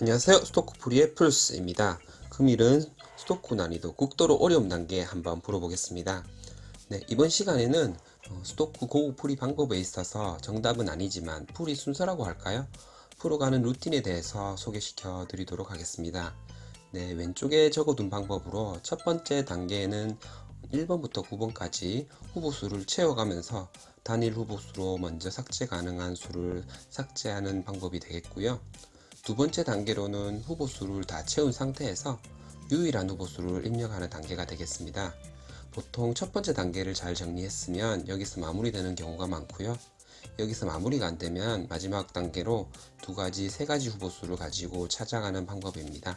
안녕하세요. 스토크풀이의 플스입니다. 금일은 스토크 난이도 국도로 어려움 단계 한번 풀어보겠습니다. 네, 이번 시간에는 어, 스토크 고급 풀이 방법에 있어서 정답은 아니지만 풀이 순서라고 할까요? 풀어가는 루틴에 대해서 소개시켜 드리도록 하겠습니다. 네, 왼쪽에 적어둔 방법으로 첫 번째 단계에는 1번부터 9번까지 후보수를 채워가면서 단일 후보수로 먼저 삭제 가능한 수를 삭제하는 방법이 되겠고요. 두 번째 단계로는 후보 수를 다 채운 상태에서 유일한 후보 수를 입력하는 단계가 되겠습니다. 보통 첫 번째 단계를 잘 정리했으면 여기서 마무리되는 경우가 많고요. 여기서 마무리가 안 되면 마지막 단계로 두 가지, 세 가지 후보 수를 가지고 찾아가는 방법입니다.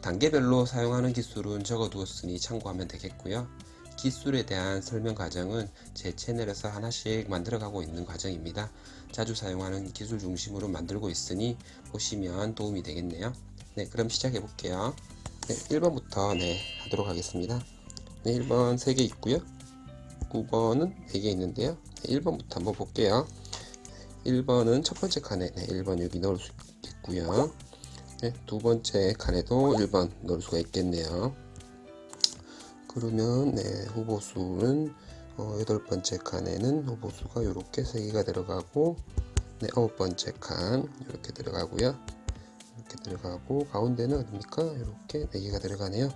단계별로 사용하는 기술은 적어두었으니 참고하면 되겠고요. 기술에 대한 설명 과정은 제 채널에서 하나씩 만들어가고 있는 과정입니다. 자주 사용하는 기술 중심으로 만들고 있으니 보시면 도움이 되겠네요. 네, 그럼 시작해 볼게요. 네, 1번부터 네, 하도록 하겠습니다. 네, 1번 3개 있고요. 9번은 4개 있는데요. 네, 1번부터 한번 볼게요. 1번은 첫 번째 칸에 네, 1번 여기 넣을 수 있겠고요. 네, 두 번째 칸에도 1번 넣을 수가 있겠네요. 그러면 네, 후보 수는 어, 여덟 번째 칸에는 후보수가 이렇게 3개가 들어가고 네, 아홉 번째 칸 이렇게 들어가고요. 이렇게 들어가고 가운데는 어딥니까? 이렇게 4개가 들어가네요.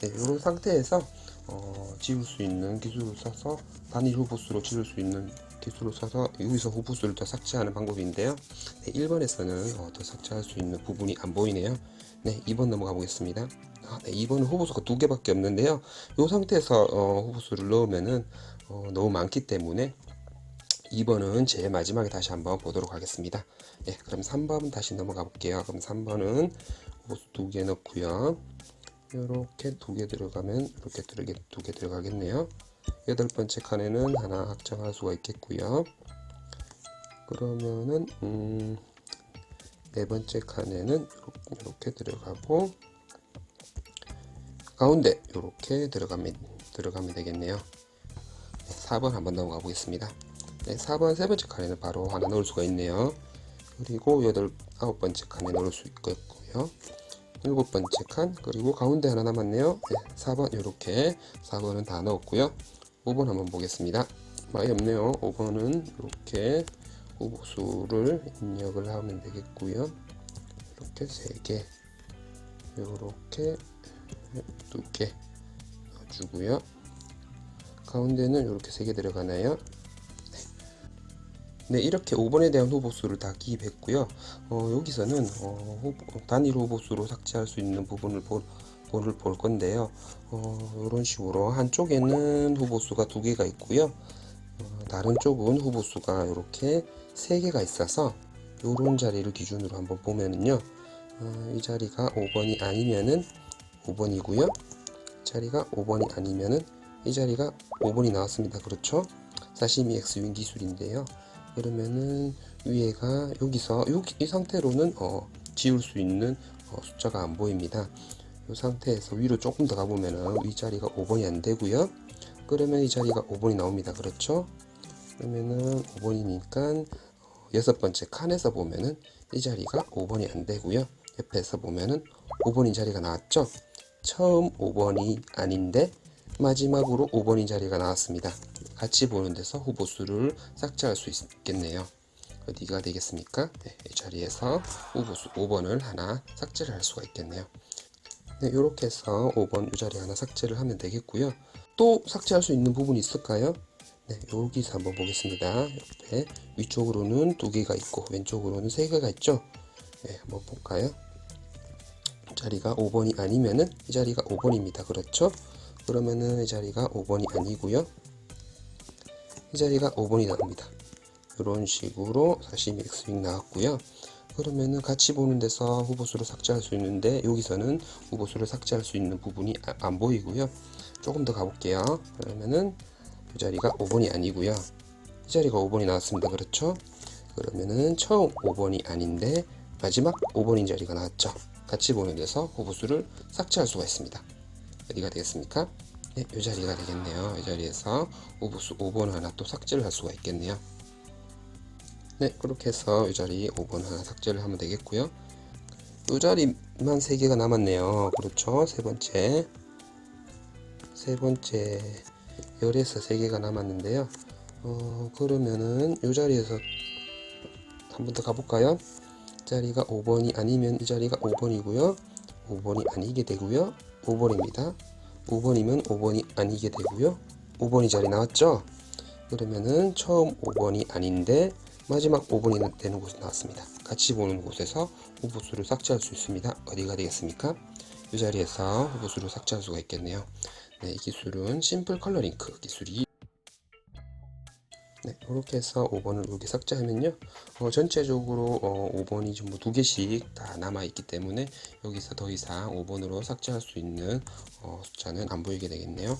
네, 이런 상태에서 어, 지울 수 있는 기술을 써서 단일 후보수로 지울 수 있는 기술을 써서 여기서 후보수를 더 삭제하는 방법인데요. 네, 1번에서는 어, 더 삭제할 수 있는 부분이 안 보이네요. 네, 2번 넘어가 보겠습니다. 아, 네, 2번은 후보수가 두 개밖에 없는데요. 이 상태에서 어, 후보수를 넣으면은 어, 너무 많기 때문에 2번은 제일 마지막에 다시 한번 보도록 하겠습니다. 예, 그럼 3번 다시 넘어가 볼게요. 그럼 3번은 호수 두개 넣고요. 이렇게 두 개 들어가면 이렇게 들어게 두 개 들어가겠네요. 여덟 번째 칸에는 하나 확정할 수가 있겠고요. 그러면은 음, 네 번째 칸에는 이렇게 들어가고 가운데 이렇게 들어가면 들어가면 되겠네요. 네, 4번 한번 넘어가 보겠습니다. 네, 4번 세 번째 칸에는 바로 하나 넣을 수가 있네요. 그리고 여덟 아홉 번째 칸에 넣을 수 있겠고요. 일곱 번째 칸 그리고 가운데 하나 남았네요. 네, 4번 이렇게 4번은 다 넣었고요. 5번 한번 보겠습니다. 많이 없네요. 5번은 이렇게 후보수를 입력을 하면 되겠고요. 이렇게 3개 이렇게 2개 넣어주고요. 가운데는 이렇게 3개 들어가나요? 네, 이렇게 5번에 대한 후보수를 다 기입했고요. 어, 여기서는 어, 후보, 단일 후보수로 삭제할 수 있는 부분을 볼, 볼을 볼 건데요. 어, 이런 식으로 한쪽에는 후보수가 두 개가 있고요. 어, 다른 쪽은 후보수가 이렇게 세 개가 있어서 이런 자리를 기준으로 한번 보면은요. 어, 이 자리가 5번이 아니면은 5번이고요. 자리가 5번이 아니면은 이 자리가 5번이 나왔습니다. 그렇죠? 사시미 X윙 기술인데요. 그러면은 위에가 여기서 여기 이 상태로는 어, 지울 수 있는 어, 숫자가 안 보입니다. 이 상태에서 위로 조금 더 가보면은 이 자리가 5번이 안 되고요. 그러면 이 자리가 5번이 나옵니다. 그렇죠? 그러면은 5번이니까 어, 여섯 번째 칸에서 보면은 이 자리가 5번이 안 되고요. 옆에서 보면은 5번인 자리가 나왔죠? 처음 5번이 아닌데 마지막으로 5번인 자리가 나왔습니다. 같이 보는 데서 후보 수를 삭제할 수 있겠네요. 어디가 되겠습니까? 네, 이 자리에서 후보 수 5번을 하나 삭제를 할 수가 있겠네요. 네, 이렇게 해서 5번 이 자리 하나 삭제를 하면 되겠고요. 또 삭제할 수 있는 부분이 있을까요? 네, 여기서 한번 보겠습니다. 옆에 위쪽으로는 두 개가 있고 왼쪽으로는 세 개가 있죠. 네, 한번 볼까요? 자리가 5번이 아니면은 이 자리가 5번입니다. 그렇죠? 그러면은 이 자리가 5번이 아니고요. 이 자리가 5번이 나옵니다. 이런 식으로 사시미 X윙 나왔고요. 그러면은 같이 보는 데서 후보수를 삭제할 수 있는데 여기서는 후보수를 삭제할 수 있는 부분이 아- 안 보이고요. 조금 더 가볼게요. 그러면은 이 자리가 5번이 아니고요. 이 자리가 5번이 나왔습니다. 그렇죠? 그러면은 처음 5번이 아닌데 마지막 5번인 자리가 나왔죠. 같이 보는 데서 후보수를 삭제할 수가 있습니다. 어디가 되겠습니까? 네, 이 자리가 되겠네요. 이 자리에서 후보수 5번 하나 또 삭제를 할 수가 있겠네요. 네, 그렇게 해서 이 자리 5번 하나 삭제를 하면 되겠고요. 이 자리만 세 개가 남았네요. 그렇죠. 세 번째. 세 번째 열에서 세 개가 남았는데요. 어, 그러면은 이 자리에서 한 번 더 가볼까요? 이 자리가 5번이 아니면 이 자리가 5번이고요. 5번이 아니게 되고요. 5번입니다. 5번이면 5번이 아니게 되고요. 5번이 자리 나왔죠? 그러면은 처음 5번이 아닌데 마지막 5번이 되는 곳이 나왔습니다. 같이 보는 곳에서 후보수를 삭제할 수 있습니다. 어디가 되겠습니까? 이 자리에서 후보수를 삭제할 수가 있겠네요. 네, 이 기술은 심플 컬러링크 기술이 네, 이렇게 해서 5번을 이렇게 삭제하면요. 어, 전체적으로 어, 5번이 전부 두 개씩 다 남아 있기 때문에 여기서 더 이상 5번으로 삭제할 수 있는 어, 숫자는 안 보이게 되겠네요.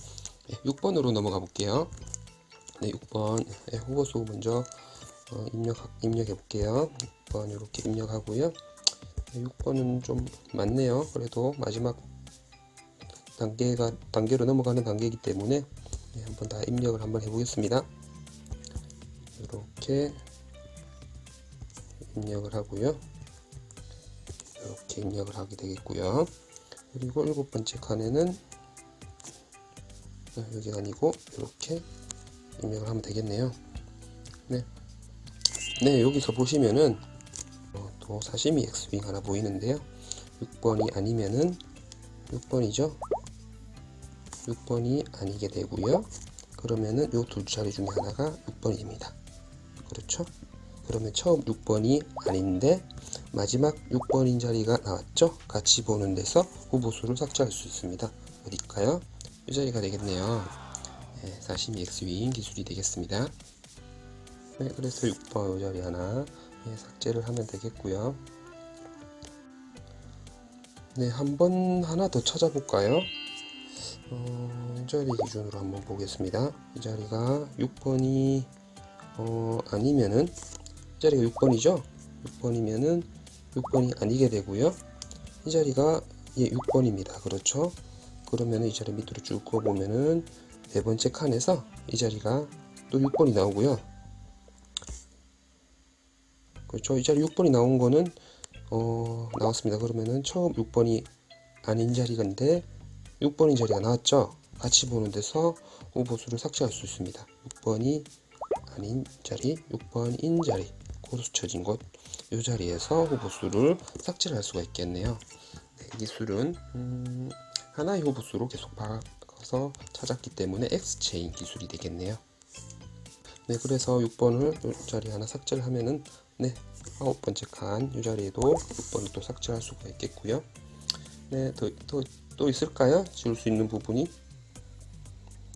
네, 6번으로 넘어가 볼게요. 네, 6번 네, 후보수 먼저 어, 입력 입력해 볼게요. 6번 이렇게 입력하고요. 네, 6번은 좀 많네요. 그래도 마지막 단계가 단계로 넘어가는 단계이기 때문에 네, 한번 다 입력을 한번 해보겠습니다. 이렇게 입력을 하고요. 이렇게 입력을 하게 되겠고요. 그리고 일곱 번째 칸에는 어, 여기가 아니고 이렇게 입력을 하면 되겠네요. 네, 네 여기서 보시면은 어, 또 사시미 X윙 하나 보이는데요. 6번이 아니면은 6번이죠. 6번이 아니게 되고요. 그러면은 요 두 자리 중에 하나가 6번입니다. 그렇죠? 그러면 처음 6번이 아닌데 마지막 6번인 자리가 나왔죠? 같이 보는 데서 후보수를 삭제할 수 있습니다. 어딜까요? 이 자리가 되겠네요. 네, 사시미 X윙 기술이 되겠습니다. 네, 그래서 6번 이 자리 하나 네, 삭제를 하면 되겠고요. 네, 한 번 하나 더 찾아볼까요? 어, 이 자리 기준으로 한번 보겠습니다. 이 자리가 6번이 어, 아니면은 이 자리가 6번이죠? 6번이면은 6번이 아니게 되고요. 이 자리가 예, 6번입니다. 그렇죠? 그러면은 이 자리 밑으로 쭉 그어보면은 네 번째 칸에서 이 자리가 또 6번이 나오고요. 그렇죠? 이 자리 6번이 나온 거는 어, 나왔습니다. 그러면은 처음 6번이 아닌 자리인데 6번인 자리가 나왔죠? 같이 보는 데서 후보수를 삭제할 수 있습니다. 6번이 아닌 자리, 6번인 자리, 고수 쳐진 곳, 이 자리에서 후보수를 삭제를 할 수가 있겠네요. 네, 이 기술은 음, 하나의 후보수로 계속 바꿔서 찾았기 때문에 X체인 기술이 되겠네요. 네, 그래서 6번을 이 자리 하나 삭제를 하면은 네, 아홉 번째 칸 이 자리에도 6번을 또 삭제할 수가 있겠고요. 네, 더, 더, 또 있을까요? 지울 수 있는 부분이?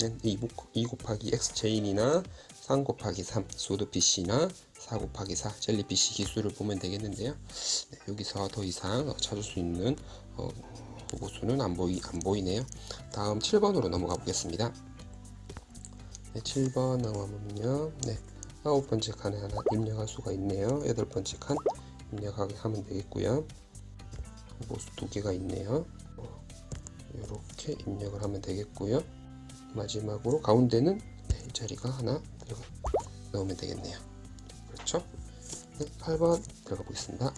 네, 2, 2 곱하기 x 체인이나 3 곱하기 3 소드피쉬나 4 곱하기 4 젤리피쉬 기술을 보면 되겠는데요. 네, 여기서 더 이상 찾을 수 있는 어, 보고수는 안, 보이, 안 보이네요. 다음 7번으로 넘어가 보겠습니다. 네, 7번 넘어가면요. 네, 아홉 번째 칸에 하나 입력할 수가 있네요. 여덟 번째 칸 입력하게 하면 되겠고요. 보수 두 개가 있네요. 이렇게 입력을 하면 되겠고요. 마지막으로 가운데는 네, 이 자리가 하나 들어가 넣으면 되겠네요. 그렇죠? 네, 8번 들어가 보겠습니다.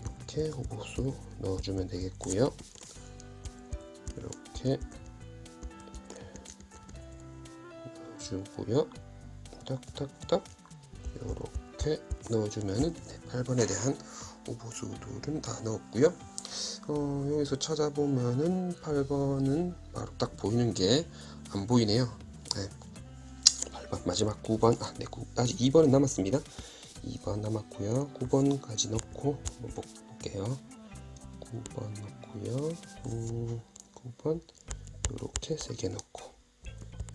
이렇게 호보수 넣어주면 되겠고요. 이렇게 넣어주고요. 딱딱딱 이렇게 넣어주면은 네, 8번에 대한 호보수들은 다 넣었고요. 어, 여기서 찾아보면은 8번은 바로 딱 보이는 게 안 보이네요. 네. 8번 마지막 9번 아, 네, 9, 아직 2번은 남았습니다. 2번 남았고요. 9번까지 넣고 한번 볼- 볼게요. 9번 넣고요. 음, 9번 이렇게 3개 넣고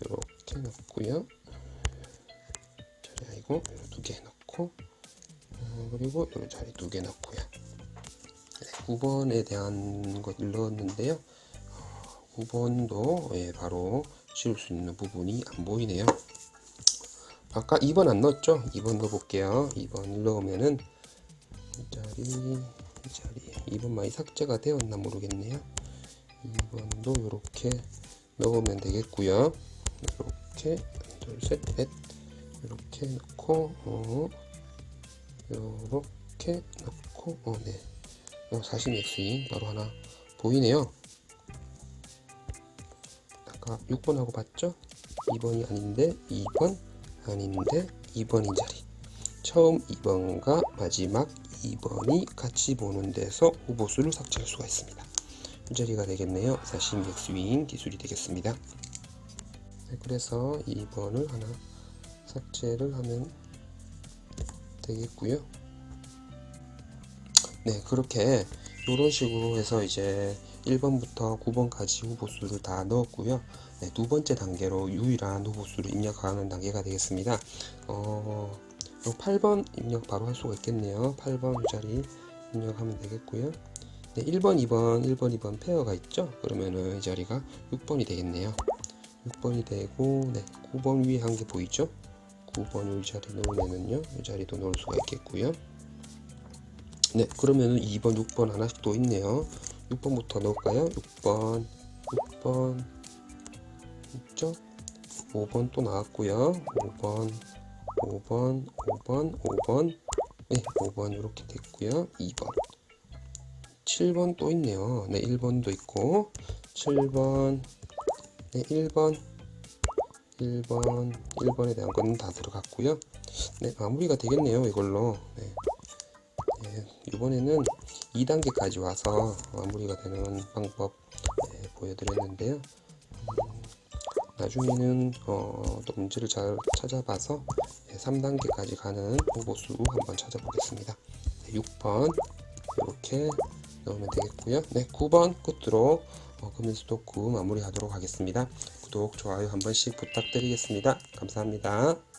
이렇게 넣고요. 자리 아니고 두개 넣고 어, 그리고 이 자리 두 개 넣고요. 9번에 대한 것을 넣었는데요. 어, 9번도 예, 바로 지울 수 있는 부분이 안 보이네요. 아까 2번 안 넣었죠? 2번 넣어볼게요. 2번 넣으면은 이 자리, 이 자리 2번 많이 삭제가 되었나 모르겠네요. 2번도 이렇게 넣으면 되겠고요. 이렇게 둘, 셋, 넷 이렇게 넣고 어, 이렇게 넣고 어, 네. 어, 40 스윙 바로 하나 보이네요. 아까 6번하고 봤죠? 2번이 아닌데 2번 아닌데 2번인 자리. 처음 2번과 마지막 2번이 같이 보는 데서 후보수를 삭제할 수가 있습니다. 이 자리가 되겠네요. 40 스윙 기술이 되겠습니다. 네, 그래서 2번을 하나 삭제를 하면 되겠고요. 네, 그렇게 이런 식으로 해서 이제 1번부터 9번까지 후보수를 다 넣었고요. 네, 두 번째 단계로 유일한 후보수를 입력하는 단계가 되겠습니다. 어, 8번 입력 바로 할 수가 있겠네요. 8번 자리 입력하면 되겠고요. 네, 1번, 2번, 1번, 2번 페어가 있죠? 그러면은 이 자리가 6번이 되겠네요. 6번이 되고, 네, 9번 위에 한 개 보이죠? 9번 이 자리 놓으면은요, 이 자리도 놓을 수가 있겠고요. 네, 그러면은 2번, 6번 하나씩 또 있네요. 6번부터 넣을까요? 6번, 6번, 있죠? 5번 또 나왔고요. 5번, 5번, 5번, 5번, 네, 5번 이렇게 됐고요. 2번, 7번 또 있네요. 네, 1번도 있고, 7번, 네, 1번, 1번, 1번에 대한 건 다 들어갔고요. 네, 마무리가 되겠네요. 이걸로. 네. 네, 이번에는 2단계까지 와서 마무리가 되는 방법 네, 보여드렸는데요. 음, 나중에는 어, 또 문제를 잘 찾아봐서 네, 3단계까지 가는 후보수 한번 찾아보겠습니다. 네, 6번 이렇게 넣으면 되겠고요. 네, 9번 끝으로 어, 금일 토크 마무리하도록 하겠습니다. 구독, 좋아요 한 번씩 부탁드리겠습니다. 감사합니다.